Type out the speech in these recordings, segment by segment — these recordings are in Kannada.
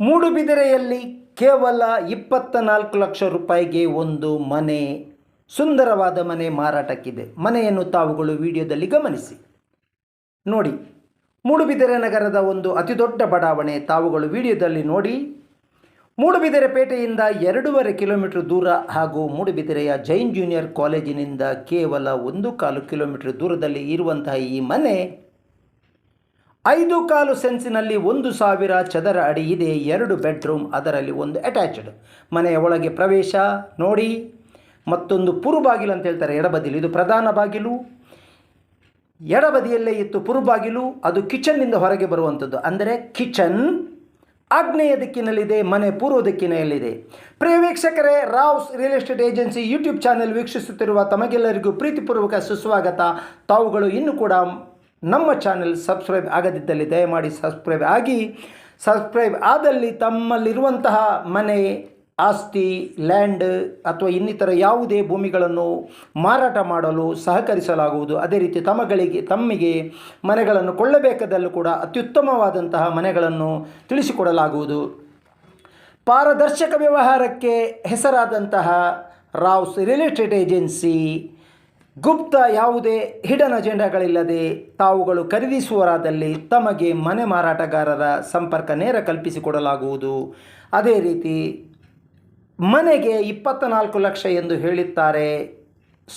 ಮೂಡುಬಿದಿರೆಯಲ್ಲಿ ಕೇವಲ ಇಪ್ಪತ್ತ ನಾಲ್ಕು ಲಕ್ಷ ರೂಪಾಯಿಗೆ ಒಂದು ಮನೆ, ಸುಂದರವಾದ ಮನೆ ಮಾರಾಟಕ್ಕಿದೆ. ಮನೆಯನ್ನು ತಾವುಗಳು ವಿಡಿಯೋದಲ್ಲಿ ಗಮನಿಸಿ. ನೋಡಿ, ಮೂಡುಬಿದಿರೆ ನಗರದ ಒಂದು ಅತಿದೊಡ್ಡ ಬಡಾವಣೆ ತಾವುಗಳು ವಿಡಿಯೋದಲ್ಲಿ ನೋಡಿ. ಮೂಡುಬಿದಿರೆ ಪೇಟೆಯಿಂದ ಎರಡೂವರೆ ಕಿಲೋಮೀಟರ್ ದೂರ ಹಾಗೂ ಮೂಡುಬಿದಿರೆಯ ಜೈನ್ ಜೂನಿಯರ್ ಕಾಲೇಜಿನಿಂದ ಕೇವಲ ಒಂದು ಕಾಲು ಕಿಲೋಮೀಟರ್ ದೂರದಲ್ಲಿ ಇರುವಂತಹ ಈ ಮನೆ ಐದು ಕಾಲು ಸೆನ್ಸಿನಲ್ಲಿ ಒಂದು ಸಾವಿರ ಚದರ ಅಡಿ ಇದೆ, ಎರಡು ಬೆಡ್ರೂಮ್, ಅದರಲ್ಲಿ ಒಂದು ಅಟ್ಯಾಚ್ಡ್. ಮನೆಯ ಒಳಗೆ ಪ್ರವೇಶ, ನೋಡಿ. ಮತ್ತೊಂದು ಪುರು ಬಾಗಿಲು ಅಂತ ಹೇಳ್ತಾರೆ, ಎಡಬದಿಲು. ಇದು ಪ್ರಧಾನ ಬಾಗಿಲು. ಎಡಬದಿಯಲ್ಲೇ ಇತ್ತು ಪುರು ಬಾಗಿಲು. ಅದು ಕಿಚನ್ನಿಂದ ಹೊರಗೆ ಬರುವಂಥದ್ದು. ಅಂದರೆ ಕಿಚನ್ ಆಗ್ನೇಯ ದಿಕ್ಕಿನಲ್ಲಿದೆ, ಮನೆ ಪೂರ್ವ ದಿಕ್ಕಿನಲ್ಲಿದೆ. ಪ್ರಿಯ ವೀಕ್ಷಕರೇ Rao's real estate agency YouTube channel ವೀಕ್ಷಿಸುತ್ತಿರುವ ತಮಗೆಲ್ಲರಿಗೂ ಪ್ರೀತಿಪೂರ್ವಕ ಸುಸ್ವಾಗತ. ತಾವುಗಳು ಇನ್ನೂ ಕೂಡ ನಮ್ಮ ಚಾನೆಲ್ ಸಬ್ಸ್ಕ್ರೈಬ್ ಆಗದಿದ್ದಲ್ಲಿ ದಯಮಾಡಿ ಸಬ್ಸ್ಕ್ರೈಬ್ ಆಗಿ, ಸಬ್ಸ್ಕ್ರೈಬ್ ಆದಲ್ಲಿ ತಮ್ಮಲ್ಲಿರುವಂತಹ ಮನೆ, ಆಸ್ತಿ, ಲ್ಯಾಂಡ್ ಅಥವಾ ಇನ್ನಿತರ ಯಾವುದೇ ಭೂಮಿಗಳನ್ನು ಮಾರಾಟ ಮಾಡಲು ಸಹಕರಿಸಲಾಗುವುದು. ಅದೇ ರೀತಿ ತಮಗಳಿಗೆ, ತಮ್ಮಿಗೆ ಮನೆಗಳನ್ನು ಕೊಳ್ಳಬೇಕಾದಲ್ಲೂ ಕೂಡ ಅತ್ಯುತ್ತಮವಾದಂತಹ ಮನೆಗಳನ್ನು ತಿಳಿಸಿಕೊಡಲಾಗುವುದು. ಪಾರದರ್ಶಕ ವ್ಯವಹಾರಕ್ಕೆ ಹೆಸರಾದಂತಹ ರಾವ್ಸ್ ಎಸ್ಟೇಟ್ ಏಜೆನ್ಸಿ ಗುಪ್ತ ಯಾವುದೇ ಹಿಡನ್ ಅಜೆಂಡಾಗಳಿಲ್ಲದೆ ತಾವುಗಳು ಖರೀದಿಸುವರಾದಲ್ಲಿ ತಮಗೆ ಮನೆ ಮಾರಾಟಗಾರರ ಸಂಪರ್ಕ ನೇರ ಕಲ್ಪಿಸಿಕೊಡಲಾಗುವುದು. ಅದೇ ರೀತಿ ಮನೆಗೆ ಇಪ್ಪತ್ತ ನಾಲ್ಕು ಲಕ್ಷ ಎಂದು ಹೇಳುತ್ತಾರೆ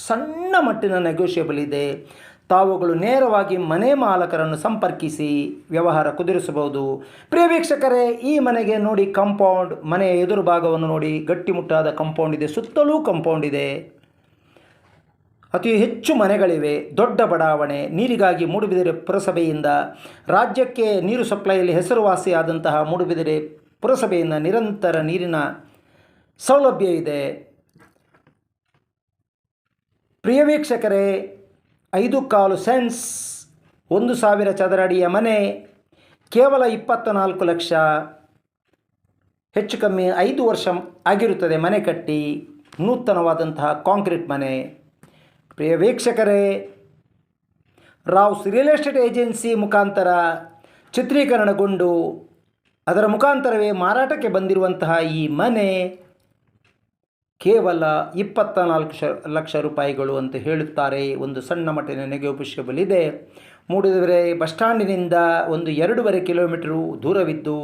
ಸಣ್ಣ ಮಟ್ಟಿನ ನೆಗೋಷಿಯಬಲ್ ಇದೆ. ತಾವುಗಳು ನೇರವಾಗಿ ಮನೆ ಮಾಲಕರನ್ನು ಸಂಪರ್ಕಿಸಿ ವ್ಯವಹಾರ ಕುದುರಿಸಬಹುದು. ಪ್ರಿಯ ವೀಕ್ಷಕರೇ, ಈ ಮನೆಗೆ ನೋಡಿ ಕಂಪೌಂಡ್ ಮನೆಯ ಎದುರು ಭಾಗವನ್ನು ನೋಡಿ ಗಟ್ಟಿಮುಟ್ಟಾದ ಕಂಪೌಂಡ್ ಇದೆ, ಸುತ್ತಲೂ ಕಂಪೌಂಡ್ ಇದೆ. ಅತಿ ಹೆಚ್ಚು ಮನೆಗಳಿವೆ. ದೊಡ್ಡ ಬಡಾವಣೆ. ನೀರಿಗಾಗಿ ಮೂಡುಬಿದಿರೆ ಪುರಸಭೆಯಿಂದ, ರಾಜ್ಯಕ್ಕೆ ನೀರು ಸಪ್ಲೈಯಲ್ಲಿ ಹೆಸರುವಾಸಿಯಾದಂತಹ ಮೂಡುಬಿದಿರೆ ಪುರಸಭೆಯಿಂದ ನಿರಂತರ ನೀರಿನ ಸೌಲಭ್ಯ ಇದೆ. ಪ್ರಿಯ ವೀಕ್ಷಕರೇ, ಐದು ಕಾಲು ಸೆನ್ಸ್ ಒಂದು ಸಾವಿರ ಚದರ ಅಡಿಯ ಮನೆ, ಕೇವಲ ಇಪ್ಪತ್ತ ನಾಲ್ಕು ಲಕ್ಷ. ಹೆಚ್ಚು ಕಮ್ಮಿ ಐದು ವರ್ಷ ಆಗಿರುತ್ತದೆ ಮನೆ ಕಟ್ಟಿ. ನೂತನವಾದಂತಹ ಕಾಂಕ್ರೀಟ್ ಮನೆ. ಪ್ರಿಯ ವೀಕ್ಷಕರೇ ರಾವ್ಸ್ ರಿಯಲ್ ಎಸ್ಟೇಟ್ ಏಜೆನ್ಸಿ ಮುಖಾಂತರ ಚಿತ್ರೀಕರಣಗೊಂಡು ಅದರ ಮುಖಾಂತರವೇ ಮಾರಾಟಕ್ಕೆ ಬಂದಿರುವಂತಹ ಈ ಮನೆ ಕೇವಲ ಇಪ್ಪತ್ತ ನಾಲ್ಕು ಶ ಲಕ್ಷ ರೂಪಾಯಿಗಳು ಅಂತ ಹೇಳುತ್ತಾರೆ. ಒಂದು ಸಣ್ಣ ಮಟ್ಟಿನ ನನಗೆ ಇದೆ ಮೂಡಿದರೆ ಬಸ್ ಸ್ಟ್ಯಾಂಡಿನಿಂದ ಒಂದು ಎರಡೂವರೆ ಕಿಲೋಮೀಟರು ದೂರವಿದ್ದು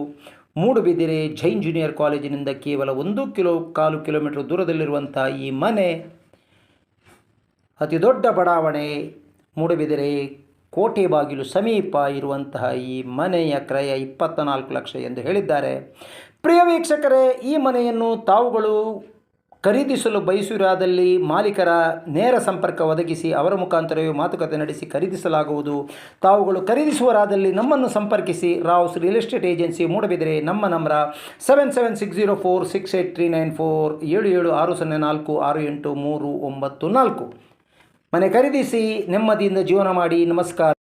ಮೂಡುಬಿದಿರೆ ಜೈನ್ ಜೂನಿಯರ್ ಕಾಲೇಜಿನಿಂದ ಕೇವಲ ಒಂದು ಕಿಲೋ, ಕಾಲು ಕಿಲೋಮೀಟರ್ ದೂರದಲ್ಲಿರುವಂಥ ಈ ಮನೆ ಅತಿ ದೊಡ್ಡ ಬಡಾವಣೆ ಮೂಡುಬಿದಿರೆ ಕೋಟೆ ಬಾಗಿಲು ಸಮೀಪ ಇರುವಂತಹ ಈ ಮನೆಯ ಕ್ರಯ ಇಪ್ಪತ್ತ ನಾಲ್ಕು ಲಕ್ಷ ಎಂದು ಹೇಳಿದ್ದಾರೆ. ಪ್ರಿಯ ವೀಕ್ಷಕರೇ, ಈ ಮನೆಯನ್ನು ತಾವುಗಳು ಖರೀದಿಸಲು ಬಯಸುವುದಾದಲ್ಲಿ ಮಾಲೀಕರ ನೇರ ಸಂಪರ್ಕ ಒದಗಿಸಿ ಅವರ ಮುಖಾಂತರವೇ ಮಾತುಕತೆ ನಡೆಸಿ ಖರೀದಿಸಲಾಗುವುದು. ತಾವುಗಳು ಖರೀದಿಸುವರಾದಲ್ಲಿ ನಮ್ಮನ್ನು ಸಂಪರ್ಕಿಸಿ. Rao's real estate agency Moodbidri, ನಮ್ಮ number seven seven six zero four six eight three nine four ಏಳು ಏಳು ಆರು ಸೊನ್ನೆ ನಾಲ್ಕು ಆರು ಎಂಟು ಮೂರು ಒಂಬತ್ತು ನಾಲ್ಕು. ಮನೆ ಖರೀದಿಸಿ ನೆಮ್ಮದಿಯಿಂದ ಜೀವನ ಮಾಡಿ ನಮಸ್ಕಾರ.